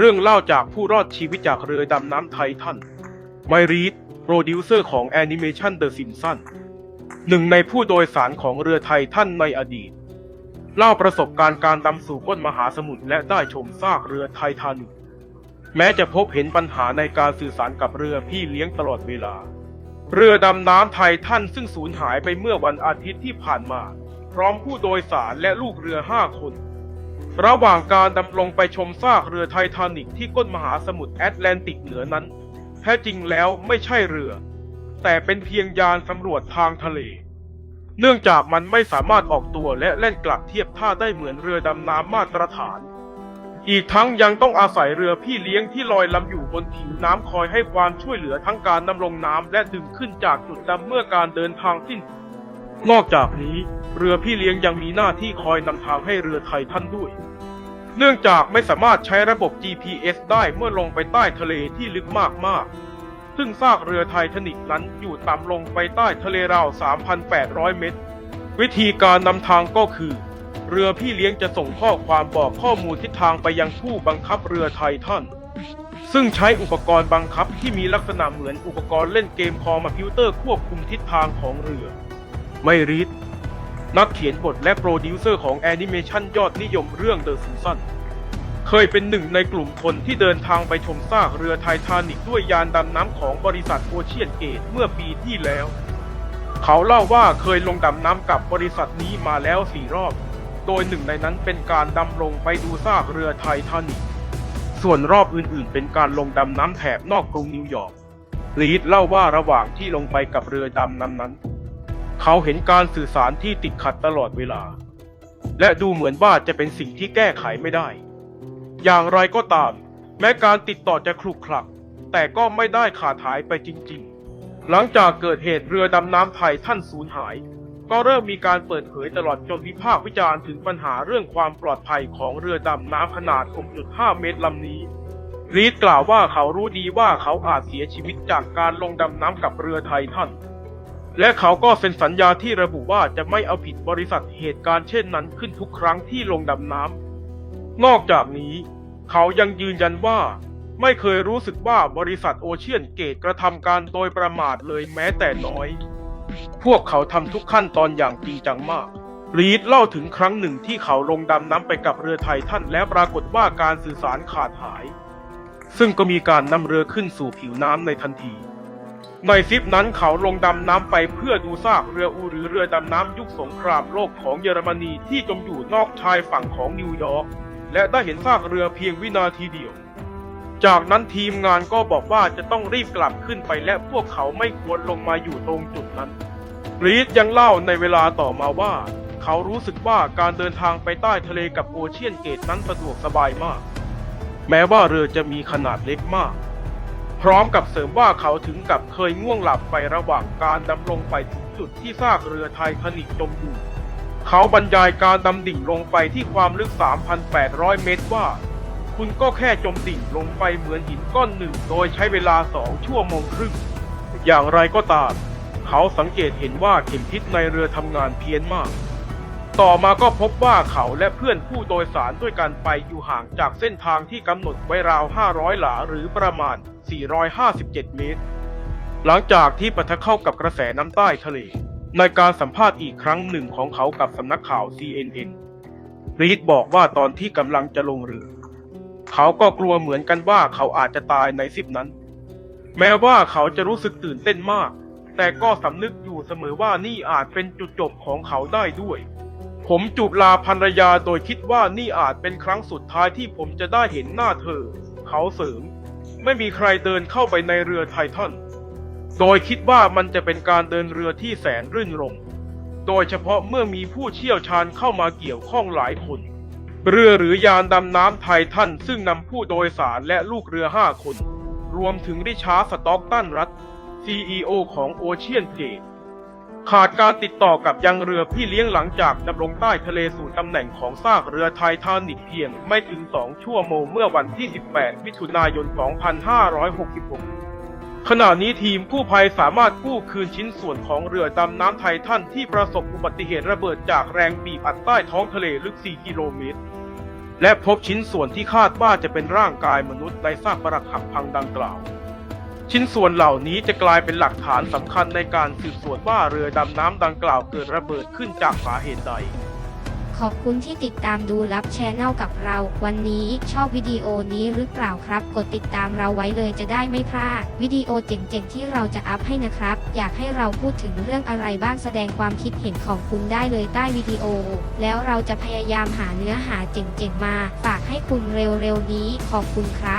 เรื่องเล่าจากผู้รอดชีวิตจากเรือดำน้ำไททันไมรีดโปรดิวเซอร์ของแอนิเมชันเดอะซิมสันหนึ่งในผู้โดยสารของเรือไททันในอดีต เล่าประสบการณ์การดำสู่ก้นมหาสมุทรและได้ชมซากเรือไททานิกแม้จะพบเห็นปัญหาในการสื่อสารกับเรือพี่เลี้ยงตลอดเวลา เรือดำน้ำไททันซึ่งสูญหายไปเมื่อวันอาทิตย์ที่ผ่านมา พร้อมผู้โดยสารและลูกเรือห้าคน ระหว่างการดำลงไปชมซากเรือไททานิกที่ก้นมหาสมุทรแอตแลนติกเหนือนั้น แท้จริงแล้วไม่ใช่เรือ แต่เป็นเพียงยานสำรวจทางทะเล เนื่องจากมันไม่สามารถออกตัวและแล่นกลับเทียบท่าได้เหมือนเรือดำน้ำมาตรฐาน อีกทั้งยังต้องอาศัยเรือพี่เลี้ยงที่ลอยลำอยู่บนผิวน้ำคอยให้ความช่วยเหลือทั้งการดำลงน้ำและดึงขึ้นจากจุดดำเมื่อการเดินทางสิ้นสุดนอกจากนี้ เรือพี่เลี้ยงยังมีหน้าที่คอยนำทางให้เรือไททันด้วย เนื่องจากไม่สามารถใช้ระบบ GPS ได้เมื่อลงไปใต้ทะเลที่ลึกมากๆ ซึ่งซากเรือไททานิกนั้นอยู่ต่ำลงไปใต้ทะเลราว 3,800 เมตร วิธีการนำทางก็คือ เรือพี่เลี้ยงจะส่งข้อความบอกข้อมูลทิศทางไปยังผู้บังคับเรือไททันซึ่งใช้อุปกรณ์บังคับที่มีลักษณะเหมือนอุปกรณ์เล่นเกมคอมพิวเตอร์ควบคุมทิศทางของเรือ ไม่รีด นักเขียนบทและโปรดิวเซอร์ของแอนิเมชันยอดนิยมเรื่อง The Simpsons เคยเป็นหนึ่งในกลุ่มคนที่เดินทางไปชมซากเรือไททานิกด้วยยานดำน้ำของบริษัทโอเชียนเกตเมื่อปีที่แล้ว เขาเล่าว่าเคยลงดำน้ำกับบริษัทนี้มาแล้วสี่รอบ โดยหนึ่งในนั้นเป็นการดำลงไปดูซากเรือไททานิกส่วนรอบอื่นๆ เป็นการลงดำน้ำแถบนอกกรุงนิวยอร์กลีดเล่าว่าระหว่างที่ลงไปกับเรือดำน้ำนั้น เขาเห็นการสื่อสารที่ติดขัดตลอดเวลา และดูเหมือนว่าจะเป็นสิ่งที่แก้ไขไม่ได้ อย่างไรก็ตาม แม้การติดต่อจะคลุกคลัก แต่ก็ไม่ได้ขาดหายไปจริง ๆ หลังจากเกิดเหตุเรือดำน้ำไทยท่านสูญหาย ก็เริ่มมีการเปิดเผยตลอดจนวิพากษ์วิจารณ์ถึงปัญหาเรื่องความปลอดภัยของเรือดำน้ำขนาด 6.5 เมตรลำนี้รีดกล่าวว่าเขารู้ดีว่าเขาอาจเสียชีวิตจากการลงดำน้ำกับเรือไททัน และเขาก็เซ็นสัญญาที่ระบุว่าจะไม่เอาผิดบริษัทเหตุการณ์เช่นนั้นขึ้นทุกครั้งที่ลงดำน้ำ นอกจากนี้ เขายังยืนยันว่า ไม่เคยรู้สึกว่าบริษัทโอเชียนเกตกระทำการโดยประมาทเลยแม้แต่น้อย พวกเขาทำทุกขั้นตอนอย่างจริงจังมาก รีดเล่าถึงครั้งหนึ่งที่เขาลงดำน้ำไปกับเรือไทยทันและปรากฏว่าการสื่อสารขาดหาย ซึ่งก็มีการนำเรือขึ้นสู่ผิวน้ำในทันที ในทริปนั้นเขาลงดำน้ำไปเพื่อดูซากเรืออูหรือเรือดำน้ำยุคสงครามโลกของเยอรมนีที่จมอยู่นอกชายฝั่งของนิวยอร์กและได้เห็นซากเรือเพียงวินาทีเดียว จากนั้นทีมงานก็บอกว่าจะต้องรีบกลับขึ้นไปและพวกเขาไม่ควรลงมาอยู่ตรงจุดนั้นรีดยังเล่าในเวลาต่อมาว่า เขารู้สึกว่าการเดินทางไปใต้ทะเลกับโอเชียนเกตนั้นสะดวกสบายมาก แม้ว่าเรือจะมีขนาดเล็กมาก พร้อมกับเสริมว่าเขาถึงกับเคยง่วงหลับไประหว่างการดำลงไปถึงจุดที่ซากเรือไททานิกจมอยู่ เขาบรรยายการดำดิ่งลงไปที่ความลึก 3,800 เมตรว่า คุณก็แค่จมดิ่งลงไปเหมือนหินก้อนหนึ่ง โดยใช้เวลาสองชั่วโมงครึ่ง อย่างไรก็ตาม เขาสังเกตเห็นว่าเข็มทิศในเรือทำงานเพี้ยนมากต่อมาก็พบว่าเขาและเพื่อนผู้โดยสารด้วยกันไปอยู่ห่างจากเส้นทางที่กำหนดไว้ราว 500 หลาหรือประมาณ 457 เมตร หลังจากที่ปะทะเข้ากับกระแสน้ำใต้ทะเล ในการสัมภาษณ์อีกครั้งหนึ่งของเขากับสำนักข่าว CNN รีดบอกว่าตอนที่กำลังจะลงเรือ เขาก็กลัวเหมือนกันว่าเขาอาจจะตายในสิบนั้น แม้ว่าเขาจะรู้สึกตื่นเต้นมาก แต่ก็สำนึกอยู่เสมอว่านี่อาจเป็นจุดจบของเขาได้ด้วยผมจูบลาภรรยาโดยคิดว่านี่อาจเป็นครั้งสุดท้ายที่ผมจะได้เห็นหน้าเธอ เขาเสริม ไม่มีใครเดินเข้าไปในเรือไททัน โดยคิดว่ามันจะเป็นการเดินเรือที่แสนรื่นรมโดยเฉพาะเมื่อมีผู้เชี่ยวชาญเข้ามาเกี่ยวข้องหลายคน เรือหรือยานดำน้ำไททันซึ่งนำผู้โดยสารและลูกเรือห้าคน รวมถึงริชาร์ดสต็อกตันรัฐ CEO ของโอเชียนเกต ขาดการติดต่อกับยังเรือพี่เลี้ยงหลังจากดำลงใต้ทะเลสู่ตำแหน่งของซากเรือไททานิกเพียงไม่ถึง 2 ชั่วโมงเมื่อวันที่ 18 มิถุนายน 2566 ขณะนี้ทีมกู้ภัยสามารถกู้คืนชิ้นส่วนของเรือดำน้ำไททันที่ประสบอุบัติเหตุระเบิดจากแรงบีบอัดใต้ท้องทะเลลึก 4 กิโลเมตร และพบชิ้นส่วนที่คาดว่าจะเป็นร่างกายมนุษย์ในซากปรักหักพังดังกล่าว ชิ้นส่วนเหล่านี้จะกลายเป็นหลักฐานสำคัญในการสืบสวนว่าเรือดำน้ำดังกล่าวเกิดระเบิดขึ้นจากสาเหตุใด ขอบคุณที่ติดตามดูรับแชนแนลกับเรา วันนี้ชอบวิดีโอนี้หรือเปล่าครับ กดติดตามเราไว้เลยจะได้ไม่พลาด วิดีโอเจ๋งๆที่เราจะอัพให้นะครับ อยากให้เราพูดถึงเรื่องอะไรบ้างแสดงความคิดเห็นของคุณได้เลยใต้วิดีโอ แล้วเราจะพยายามหาเนื้อหาเจ๋งๆมา ฝากให้คุณเร็วๆนี้ ขอบคุณครับ